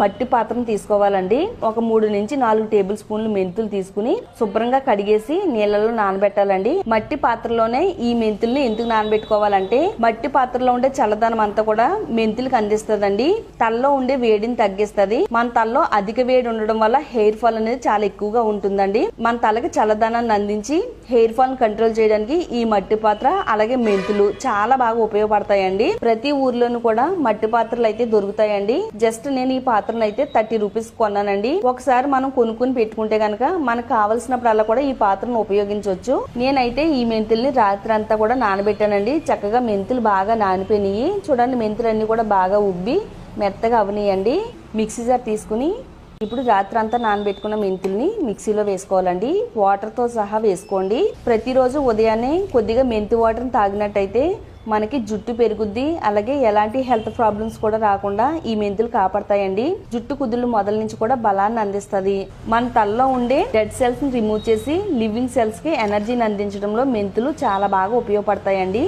మట్టి పాత్రను తీసుకోవాలండి. ఒక మూడు నుంచి నాలుగు టేబుల్ స్పూన్లు మెంతులు తీసుకుని శుభ్రంగా కడిగేసి నీళ్ళలో నానబెట్టాలండి. మట్టి పాత్రలోనే ఈ మెంతుల్ని ఎందుకు నానబెట్టుకోవాలంటే మట్టి పాత్రలో ఉండే చల్లదనం అంతా కూడా మెంతులకు అందిస్తుందండి. తలలో ఉండే వేడిని తగ్గిస్తుంది. మన తలలో అధిక వేడి ఉండడం వల్ల హెయిర్ ఫాల్ అనేది చాలా ఎక్కువగా ఉంటుందండి. మన తలకి చల్లదనాన్ని అందించి హెయిర్ ఫాల్ కంట్రోల్ చేయడానికి ఈ మట్టి పాత్ర అలాగే మెంతులు చాలా బాగా ఉపయోగపడతాయండి. ప్రతి ఊర్లోనూ కూడా మట్టి పాత్రలు అయితే దొరుకుతాయండి. జస్ట్ నేను ఈ పాత్రను అయితే థర్టీ రూపీస్ కొన్నానండి. ఒకసారి మనం కొనుక్కుని పెట్టుకుంటే కనుక మనకు కావలసినప్పుడల్లా కూడా ఈ పాత్రను ఉపయోగించవచ్చు నేనైతే ఈ మెంతుల్ని రాత్రి అంతా కూడా నానబెట్టానండి. చక్కగా మెంతులు బాగా నానిపోయినాయి. చూడండి మెంతులు కూడా బాగా ఉబ్బి మెత్తగా అవనియండి. మిక్సీ జార్ తీసుకుని ఇప్పుడు రాత్రి అంతా నానబెట్టుకున్న మెంతుల్ని మిక్సీలో వేసుకోవాలండి. వాటర్తో సహా వేసుకోండి. ప్రతిరోజు ఉదయాన్నే కొద్దిగా మెంతి వాటర్ని తాగినట్టయితే మనకి జుట్టు పెరుగుద్ది అలాగే ఎలాంటి హెల్త్ ప్రాబ్లమ్స్ కూడా రాకుండా ఈ మెంతులు కాపాడతాయండి. జుట్టు కుదుళ్ళు మొదల నుంచి కూడా బలాన్ని అందిస్తుంది. మన తలలో ఉండే డెడ్ సెల్స్ని రిమూవ్ చేసి లివింగ్ సెల్స్కి ఎనర్జీని అందించడంలో మెంతులు చాలా బాగా ఉపయోగపడతాయండి.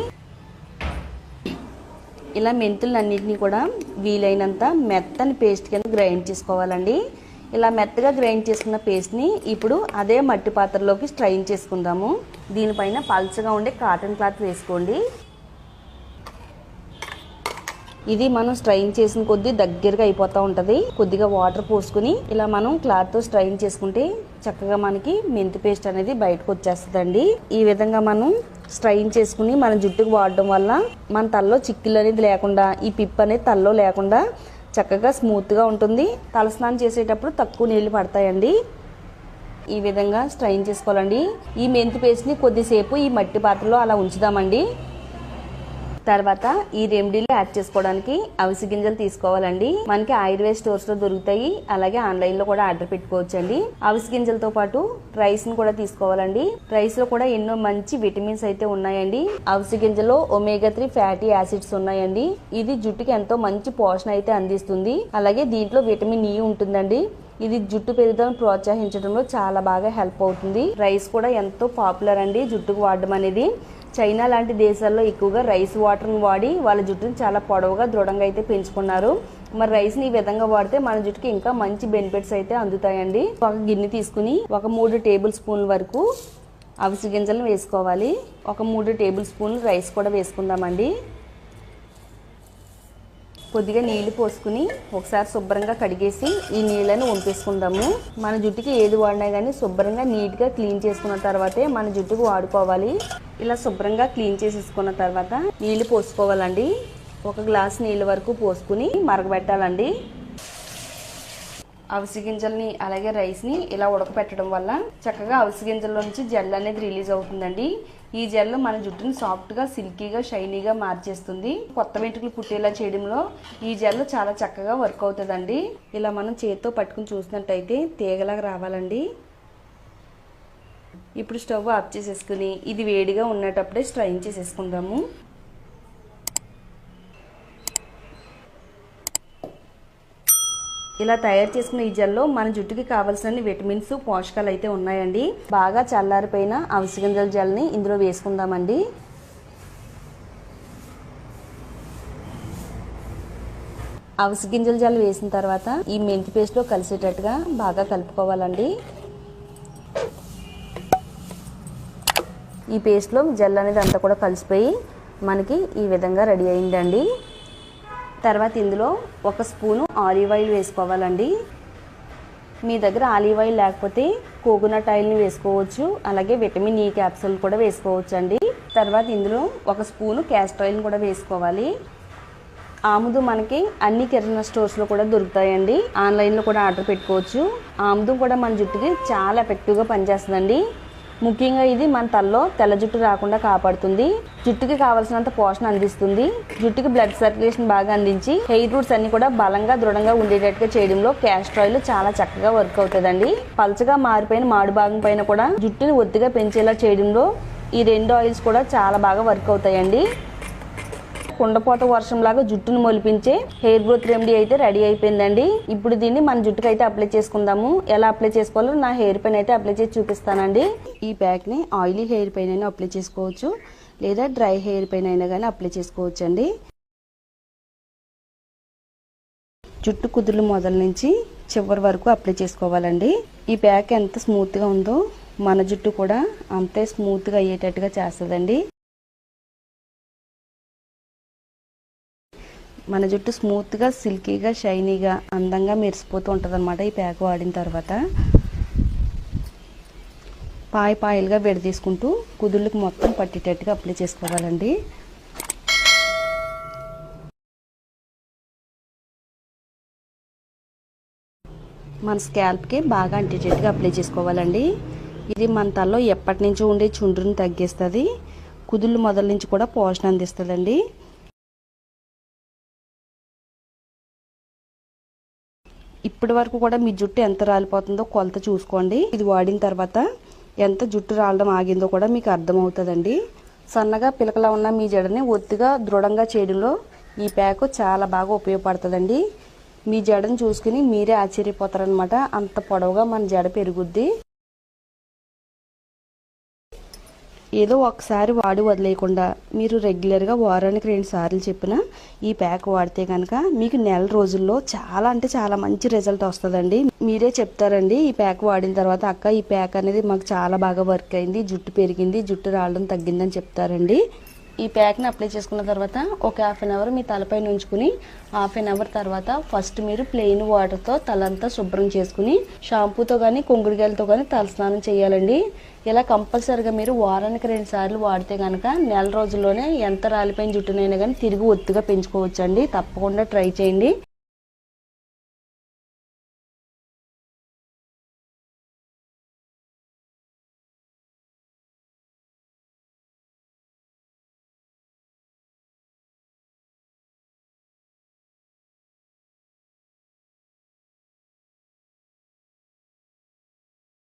ఇలా మెంతులన్నింటినీ కూడా వీలైనంత మెత్తని పేస్ట్ కింద గ్రైండ్ చేసుకోవాలండి. ఇలా మెత్తగా గ్రైండ్ చేసుకున్న పేస్ట్ని ఇప్పుడు అదే మట్టి పాత్రలోకి స్ట్రైన్ చేసుకుందాము. దీనిపైన పల్చగా ఉండే కాటన్ క్లాత్ వేసుకోండి. ఇది మనం స్ట్రైన్ చేసిన కొద్దీ దగ్గరగా అయిపోతూ ఉంటుంది. కొద్దిగా వాటర్ పోసుకుని ఇలా మనం క్లాత్తో స్ట్రైన్ చేసుకుంటే చక్కగా మనకి మెంతి పేస్ట్ అనేది బయటకు వచ్చేస్తుందండి. ఈ విధంగా మనం స్ట్రైన్ చేసుకుని మన జుట్టుకు వాడడం వల్ల మన తలలో చిక్కులు అనేది లేకుండా ఈ పిప్ అనేది తలలో లేకుండా చక్కగా స్మూత్గా ఉంటుంది. తలస్నానం చేసేటప్పుడు తక్కువ నీళ్ళు పడతాయండి. ఈ విధంగా స్ట్రైన్ చేసుకోవాలండి. ఈ మెంతి పేస్ట్ని కొద్దిసేపు ఈ మట్టి పాత్రలో అలా ఉంచుదామండి. తర్వాత ఈ రెమెడీలు యాడ్ చేసుకోవడానికి అవిసి గింజలు తీసుకోవాలండి. మనకి ఆయుర్వేద స్టోర్స్లో దొరుకుతాయి. అలాగే ఆన్లైన్లో కూడా ఆర్డర్ పెట్టుకోవచ్చు అండి అవిసి గింజలతో పాటు రైస్ని కూడా తీసుకోవాలండి. రైస్లో కూడా ఎన్నో మంచి విటమిన్స్ అయితే ఉన్నాయండి. అవిసి గింజలో ఒమేగా త్రీ ఫ్యాటీ యాసిడ్స్ ఉన్నాయండి. ఇది జుట్టుకి ఎంతో మంచి పోషణ అయితే అందిస్తుంది. అలాగే దీంట్లో విటమిన్ ఈ e ఉంటుందండి. ఇది జుట్టు పెరుగుదలను ప్రోత్సహించడంలో చాలా బాగా హెల్ప్ అవుతుంది. రైస్ కూడా ఎంతో పాపులర్ అండి జుట్టుకు వాడడం అనేది. చైనా లాంటి దేశాల్లో ఎక్కువగా రైస్ వాటర్ని వాడి వాళ్ళ జుట్టుని చాలా పొడవుగా దృఢంగా అయితే పెంచుకున్నారు. మరి రైస్ని ఈ విధంగా వాడితే మన జుట్టుకి ఇంకా మంచి బెనిఫిట్స్ అయితే అందుతాయండి. ఒక గిన్నె తీసుకుని ఒక మూడు టేబుల్ స్పూన్ల వరకు అవిసి గింజలను వేసుకోవాలి. ఒక మూడు టేబుల్ స్పూన్లు రైస్ కూడా వేసుకుందామండి. కొద్దిగా నీళ్ళు పోసుకుని ఒకసారి శుభ్రంగా కడిగేసి ఈ నీళ్ళని వంపేసుకుందాము. మన జుట్టుకి ఏది వాడినా కానీ శుభ్రంగా నీట్గా క్లీన్ చేసుకున్న తర్వాతే మన జుట్టుకు వాడుకోవాలి. ఇలా శుభ్రంగా క్లీన్ చేసేసుకున్న తర్వాత నీళ్ళు పోసుకోవాలండి. ఒక గ్లాస్ నీళ్ళ వరకు పోసుకుని మరగబెట్టాలండి. అవిసి గింజల్ని అలాగే రైస్ని ఇలా ఉడకపెట్టడం వల్ల చక్కగా అవిసి గింజల నుంచి జెల్ అనేది రిలీజ్ అవుతుందండి. ఈ జెల్ మన జుట్టుని సాఫ్ట్గా సిల్కీగా షైనీగా మార్చేస్తుంది. కొత్త వెంట్రుకలు పుట్టేలా చేయడంలో ఈ జెల్ చాలా చక్కగా వర్క్ అవుతుందండి. ఇలా మనం చేతితో పట్టుకుని చూసినట్టయితే తీగలాగా రావాలండి. ఇప్పుడు స్టవ్ ఆఫ్ చేసేసుకుని ఇది వేడిగా ఉన్నటప్పుడే స్ట్రైన్ చేసేసుకుందాము. ఇలా తయారు చేసుకున్న ఈ జెల్లో మన జుట్టుకి కావాల్సిన విటమిన్స్ పోషకాలు అయితే ఉన్నాయండి. బాగా చల్లారిపోయిన అవిసి గింజల జెల్ని ఇందులో వేసుకుందామండి. అవిసి గింజల జెల్ వేసిన తర్వాత ఈ మెంతి పేస్ట్లో కలిసేటట్టుగా బాగా కలుపుకోవాలండి. ఈ పేస్ట్లో జెల్ అనేది అంతా కూడా కలిసిపోయి మనకి ఈ విధంగా రెడీ అయిందండి. తర్వాత ఇందులో ఒక స్పూను ఆలివ్ ఆయిల్ వేసుకోవాలండి. మీ దగ్గర ఆలివ్ ఆయిల్ లేకపోతే కోకోనట్ ఆయిల్ని వేసుకోవచ్చు అలాగే విటమిన్ ఈ క్యాప్సూల్ కూడా వేసుకోవచ్చు అండి తర్వాత ఇందులో ఒక స్పూను క్యాస్టర్ ఆయిల్ని కూడా వేసుకోవాలి. ఆముదు మనకి అన్ని కిరాణా స్టోర్స్లో కూడా దొరుకుతాయండి. ఆన్లైన్లో కూడా ఆర్డర్ పెట్టుకోవచ్చు. ఆముదం కూడా మన జుట్టుకి చాలా ఎఫెక్టివ్గా పనిచేస్తుందండి. ముఖ్యంగా ఇది మన తలలో తెల్ల జుట్టు రాకుండా కాపాడుతుంది. జుట్టుకి కావాల్సినంత పోషణ అందిస్తుంది. జుట్టుకి బ్లడ్ సర్క్యులేషన్ బాగా అందించి హెయిర్ రూట్స్ అన్ని కూడా బలంగా దృఢంగా ఉండేటట్టుగా చేయడంలో క్యాస్టర్ ఆయిల్ చాలా చక్కగా వర్క్ అవుతుందండి. పలచగా మారిపోయిన మాడు భాగం పైన కూడా జుట్టుని ఒత్తిగా పెంచేలా చేయడంలో ఈ రెండు ఆయిల్స్ కూడా చాలా బాగా వర్క్ అవుతాయండి. కుండపోత వర్షంలాగా జుట్టును మొలిపించే హెయిర్ గ్రోత్ రెమెడీ అయితే రెడీ అయిపోయిందండి. ఇప్పుడు దీన్ని మన జుట్టుకు అయితే అప్లై చేసుకుందాము. ఎలా అప్లై చేసుకోవాలో నా హెయిర్ పైన అయితే అప్లై చేసి చూపిస్తానండి. ఈ ప్యాక్ని ఆయిలీ హెయిర్ పైన అయినా అప్లై చేసుకోవచ్చు. లేదా డ్రై హెయిర్ పైన అయినా కానీ అప్లై చేసుకోవచ్చు అండి జుట్టు కుదురులు మొదల నుంచి చివరి వరకు అప్లై చేసుకోవాలండి. ఈ ప్యాక్ ఎంత స్మూత్గా ఉందో మన జుట్టు కూడా అంతే స్మూత్గా అయ్యేటట్టుగా చేస్తుందండి. మన జుట్టు స్మూత్గా సిల్కీగా షైనీగా అందంగా మెరిసిపోతూ ఉంటుంది అనమాట ఈ ప్యాక్ వాడిన తర్వాత. పాయ పాయలుగా విడదీసుకుంటూ కుదుళ్ళకి మొత్తం పట్టేటట్టుగా అప్లై చేసుకోవాలండి. మన స్కాల్ప్కి బాగా అంటేటట్టుగా అప్లై చేసుకోవాలండి. ఇది మన తలలో ఎప్పటి నుంచో ఉండే చుండ్రుని తగ్గిస్తుంది. కుదుళ్ళు మొదల నుంచి కూడా పోషణ అందిస్తుందండి. ఇప్పటి వరకు కూడా మీ జుట్టు ఎంత రాలిపోతుందో కొలత చూసుకోండి. ఇది వాడిన తర్వాత ఎంత జుట్టు రాలడం ఆగిందో కూడా మీకు అర్థమవుతుందండి. సన్నగా పిలకలా ఉన్న మీ జడని ఒత్తిగా దృఢంగా చేయడంలో ఈ ప్యాక్ చాలా బాగా ఉపయోగపడుతుందండి. మీ జడను చూసుకుని మీరే ఆశ్చర్యపోతారనమాట అంత పొడవుగా మన జడ పెరుగుద్ది. ఏదో ఒకసారి వాడి వదిలేయకుండా మీరు రెగ్యులర్గా వారానికి రెండు సార్లు చెప్పిన ఈ ప్యాక్ వాడితే కనుక మీకు నెల రోజుల్లో చాలా అంటే చాలా మంచి రిజల్ట్ వస్తుందండి. మీరే చెప్తారండి ఈ ప్యాక్ వాడిన తర్వాత అక్క ఈ ప్యాక్ అనేది మాకు చాలా బాగా వర్క్ అయింది జుట్టు పెరిగింది జుట్టు రావడం తగ్గిందని చెప్తారండి. ఈ ప్యాక్ని అప్లై చేసుకున్న తర్వాత ఒక హాఫ్ అన్ అవర్ మీ తలపై ఉంచుకుని హాఫ్ అన్ అవర్ తర్వాత ఫస్ట్ మీరు ప్లెయిన్ వాటర్తో తలంతా శుభ్రం చేసుకుని షాంపూతో కానీ కుంకుడుకాయలతో కానీ తలస్నానం చేయాలండి. ఇలా కంపల్సరిగా మీరు వారానికి రెండు సార్లు వాడితే కనుక నెల రోజుల్లోనే ఎంత రాలిపోయిన జుట్టునైనా కానీ తిరిగి ఒత్తుగా పెంచుకోవచ్చండి. తప్పకుండా ట్రై చేయండి.